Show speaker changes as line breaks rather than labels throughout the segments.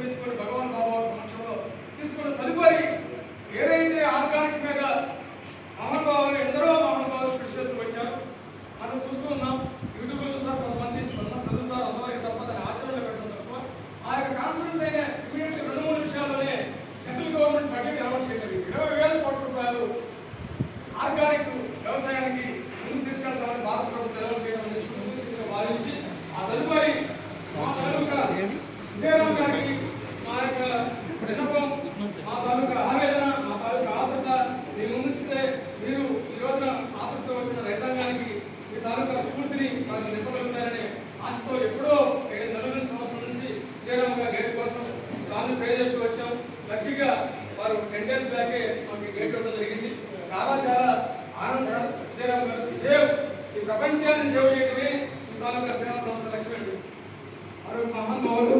తెచ్చుకొని భగవాన్ బాబా సమక్షంలో తీసుకున్న తదుపరి ఏదైతే ఆర్గానిక్ మీద మహానుభావులు ఎందరో మహానుభావులు కృషి చేస్తూ వచ్చారు మనం చూస్తూ ఉన్నాం. యూట్యూబ్ చూస్తారు కొంతమంది కొంతమంది చదువుతారు అందరికి తప్పదని ఆచరణలో పెట్టడం తప్ప ఆ యొక్క కాన్ఫిడెన్స్ అయిన ఇమీడియట్లీ రెండు మూడు విషయాల్లోనే సెంట్రల్ గవర్నమెంట్ బడ్జెట్ అనౌన్స్ చేయగలిగింది ఇరవై వేల కోట్ల రూపాయలు ఆర్గానిక్ వ్యవసాయానికి ముందుకు తీసుకెళ్తామని భారత ప్రభుత్వం అనౌన్స్ చేయడం అనేది భావించి ఆ తదుపరి మా స్ఫూర్తిని మనకు నింపగలుగుతారనే ఆశతో ఎప్పుడో ఏడు నెలల సంవత్సరం నుంచి విజయరామ్ గారి గేట్ కోసం స్వామి ప్రే చేస్తూ వచ్చాం. లక్కీగా వారు టెన్ డేస్ బ్యాకే మాకు గేట్ ఇవ్వడం జరిగింది. చాలా చాలా ఆనందం విజయరామ్ గారు. సేవ్ ఈ ప్రపంచాన్ని సేవ్ చేయడమే ఈ తాలూకా సేవా సంస్థ లక్ష్యం వారు మరో మహానుభావులు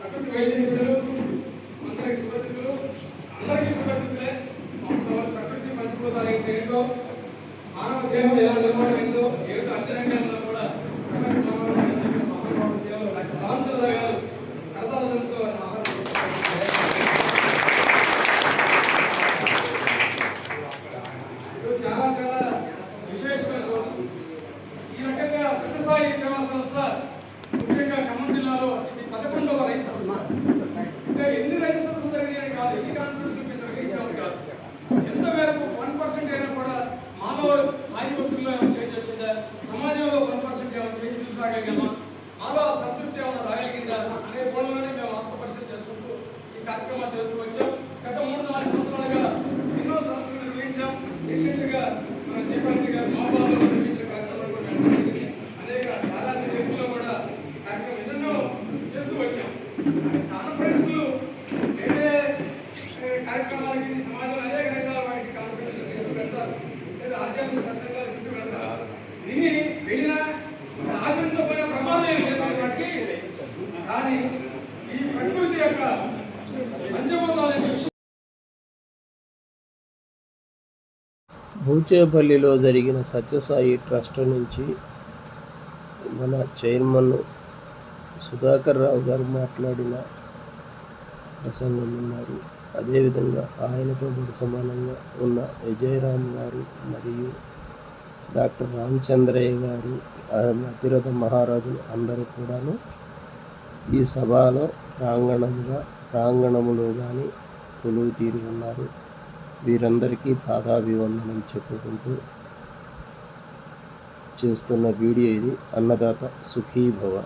ప్రకృతి వైద్య నిపుణులు అందరికి సుపరిచితులు అందరికీ సుపరిచితులే మహానుభావులు ప్రకృతి పంచభూతాలు ఏంటి ఏంటో మానవ దేహం ఎలా నిర్మాణం ఏంటో ఏమిటో కూడా సేవలు చేంజ్ మాలో సంతృప్తి ఏమైనా రాయగలిగిందా అనే కోణంలోనే మేము ఆత్మపరిశీలన చేసుకుంటూ ఈ కార్యక్రమాలు చేస్తూ వచ్చాం. గత మూడు నాలుగు సంవత్సరాలుగా ఎన్నో సంస్థలు నిర్వహించాం రీసెంట్గా మన దీపావళి గారు మహబాద్లో నిర్వహించిన కార్యక్రమాలు కూడా అనేక చాలా రేపుల్లో కూడా కార్యక్రమం ఎన్నో చేస్తూ వచ్చాం. కాన్ఫరెన్స్ వేరే కార్యక్రమాలకి కానీ ఈ ప్రకృతి యొక్క పంచభూతాల యొక్క
బూచేపల్లిలో జరిగిన సత్యసాయి ట్రస్ట్ నుంచి మన చైర్మన్ సుధాకర్ రావు గారు మాట్లాడిన ప్రసంగం ఉన్నారు అదేవిధంగా ఆయనతో పాటు సమానంగా ఉన్న విజయరామ్ గారు మరియు డాక్టర్ రామచంద్రయ్య గారు ఆయన అతిరథ మహారాజులు అందరూ కూడాను ఈ సభలో ప్రాంగణంగా ప్రాంగణములో కానీ కొలువు తీరి ఉన్నారు. వీరందరికీ పాదాభివందనం చెప్పుకుంటూ చేస్తున్న వీడియో ఇది. అన్నదాత సుఖీభవ.